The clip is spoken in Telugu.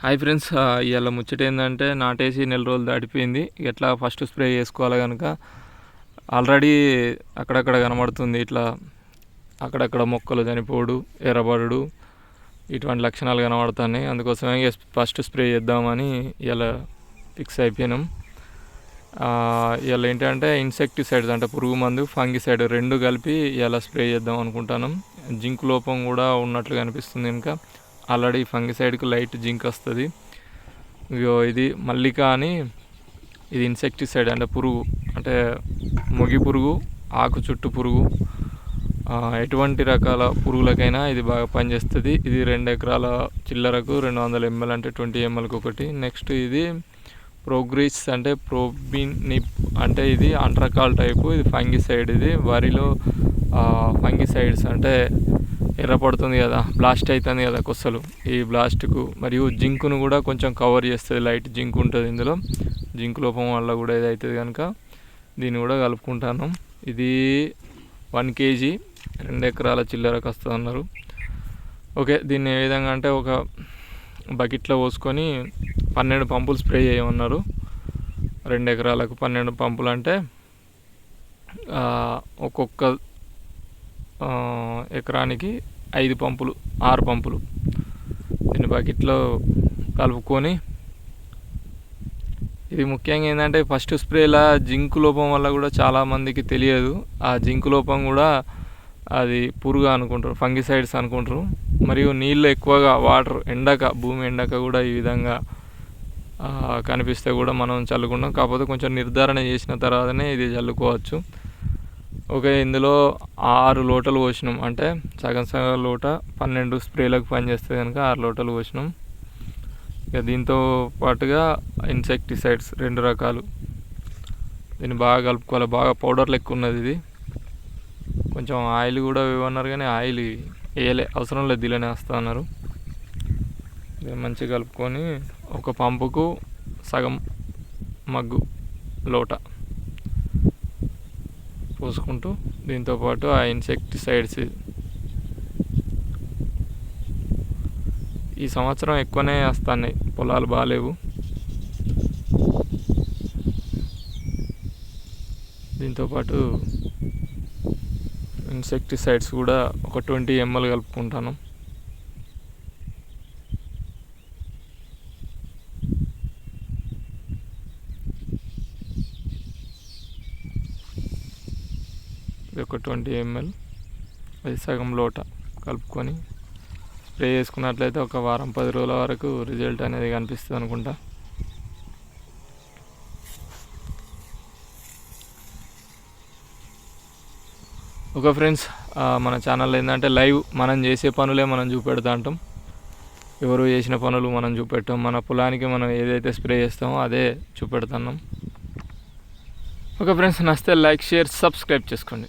హాయ్ ఫ్రెండ్స్ ఇవాళ ముచ్చట ఏంటంటే నాటేసి నెల రోజులు దాటిపోయింది. ఎట్లా ఫస్ట్ స్ప్రే చేసుకోవాలి కనుక ఆల్రెడీ అక్కడక్కడ కనబడుతుంది. ఇట్లా అక్కడక్కడ మొక్కలు చనిపోడు ఎర్రబడు ఇటువంటి లక్షణాలు కనబడుతున్నాయి. అందుకోసమే ఫస్ట్ స్ప్రే చేద్దామని ఇలా ఫిక్స్ అయిపోయినాం. ఇలా ఏంటంటే ఇన్సెక్టిసైడ్స్ అంటే పురుగు మందు ఫంగిసైడ్ రెండు కలిపి ఇలా స్ప్రే చేద్దాం అనుకుంటున్నాం. జింక్ లోపం కూడా ఉన్నట్లు కనిపిస్తుంది ఇంకా ఆల్రెడీ ఫంగిసైడ్కి లైట్ జింక్ వస్తుంది. ఇగో ఇది మల్లిక అని ఇది ఇన్సెక్టిసైడ్ అంటే పురుగు అంటే మొగి పురుగు ఆకు చుట్టు పురుగు ఎటువంటి రకాల పురుగులకైనా ఇది బాగా పనిచేస్తుంది. ఇది రెండు ఎకరాల చిల్లరకు రెండు వందల ఎంఎల్ అంటే ట్వంటీ ఎంఎల్కి ఒకటి. నెక్స్ట్ ఇది ప్రోగ్రీస్ అంటే ప్రోబినిప్ అంటే ఇది అంట్రకాల్ టైపు ఇది ఫంగిసైడ్ ఇది. వరిలో ఫంగిసైడ్స్ అంటే ఎర్రపడుతుంది కదా బ్లాస్ట్ అవుతుంది కదా కొసలు ఈ బ్లాస్ట్కు మరియు జింకును కూడా కొంచెం కవర్ చేస్తుంది లైట్ జింక్ ఉంటుంది ఇందులో. జింక్ లోపం వల్ల కూడా ఇది అవుతుంది కనుక దీన్ని కూడా కలుపుకుంటాను. ఇది వన్ కేజీ రెండు ఎకరాల చిల్లరకు వస్తుంది అన్నారు. ఓకే దీన్ని ఏ విధంగా అంటే ఒక బకెట్లో పోసుకొని పన్నెండు పంపులు స్ప్రే చేయమన్నారు. రెండు ఎకరాలకు పన్నెండు పంపులు అంటే ఒక్కొక్క ఎకరానికి ఐదు పంపులు ఆరు పంపులు. దీన్ని బకెట్లో కలుపుకొని ఇది ముఖ్యంగా ఏంటంటే ఫస్ట్ స్ప్రేలా జింక్ లోపం వల్ల కూడా చాలామందికి తెలియదు. ఆ జింక్ లోపం కూడా అది పురుగు అనుకుంటారు ఫంగిసైడ్స్ అనుకుంటారు. మరియు నీళ్ళు ఎక్కువగా వాటర్ ఎండక భూమి ఎండక కూడా ఈ విధంగా కనిపిస్తే కూడా మనం చల్లుకుంటాం. కాకపోతే కొంచెం నిర్ధారణ చేసిన తర్వాతనే ఇది చల్లుకోవచ్చు. ఓకే ఇందులో ఆరు లోటలు పోసినాం. అంటే సగం సగం లోట పన్నెండు స్ప్రేలకు పనిచేస్తే కనుక ఆరు లోటలు పోసినాం. ఇక దీంతో పాటుగా ఇన్సెక్టిసైడ్స్ రెండు రకాలు. దీన్ని బాగా కలుపుకోవాలి. బాగా పౌడర్ లెక్క ఉన్నది ఇది. కొంచెం ఆయిల్ కూడా ఇవ్వన్నారు కానీ ఆయిల్ వేయలే అవసరం లేదు దీనిలోనే వస్తా అన్నారు. మంచిగా కలుపుకొని ఒక పంపుకు సగం మగ్గు లోట. పోసుకుంటూ దీంతోపాటు ఆ ఇన్సెక్టిసైడ్స్ ఈ సంవత్సరం ఎక్కువనే వస్తున్నాయి. పొలాలు బాగాలేవు. దీంతోపాటు ఇన్సెక్టిసైడ్స్ కూడా ఒక ట్వంటీ ఎంఎల్ కలుపుకుంటాను. ఇది ఒక ట్వంటీ ఎంఎల్ అది సగం లోట కలుపుకొని స్ప్రే చేసుకున్నట్లయితే ఒక వారం పది రోజుల వరకు రిజల్ట్ అనేది కనిపిస్తుంది అనుకుంటా. ఒక ఫ్రెండ్స్ మన ఛానల్ ఏంటంటే లైవ్ మనం చేసే పనులే మనం చూపెడతా అంటాం. ఎవరు చేసిన పనులు మనం చూపెట్టాం మన పొలానికి మనం ఏదైతే స్ప్రే చేస్తామో అదే చూపెడుతున్నాం ఓకే ఫ్రెండ్స్ నచ్చితే లైక్ షేర్ సబ్స్క్రైబ్ చేసుకోండి.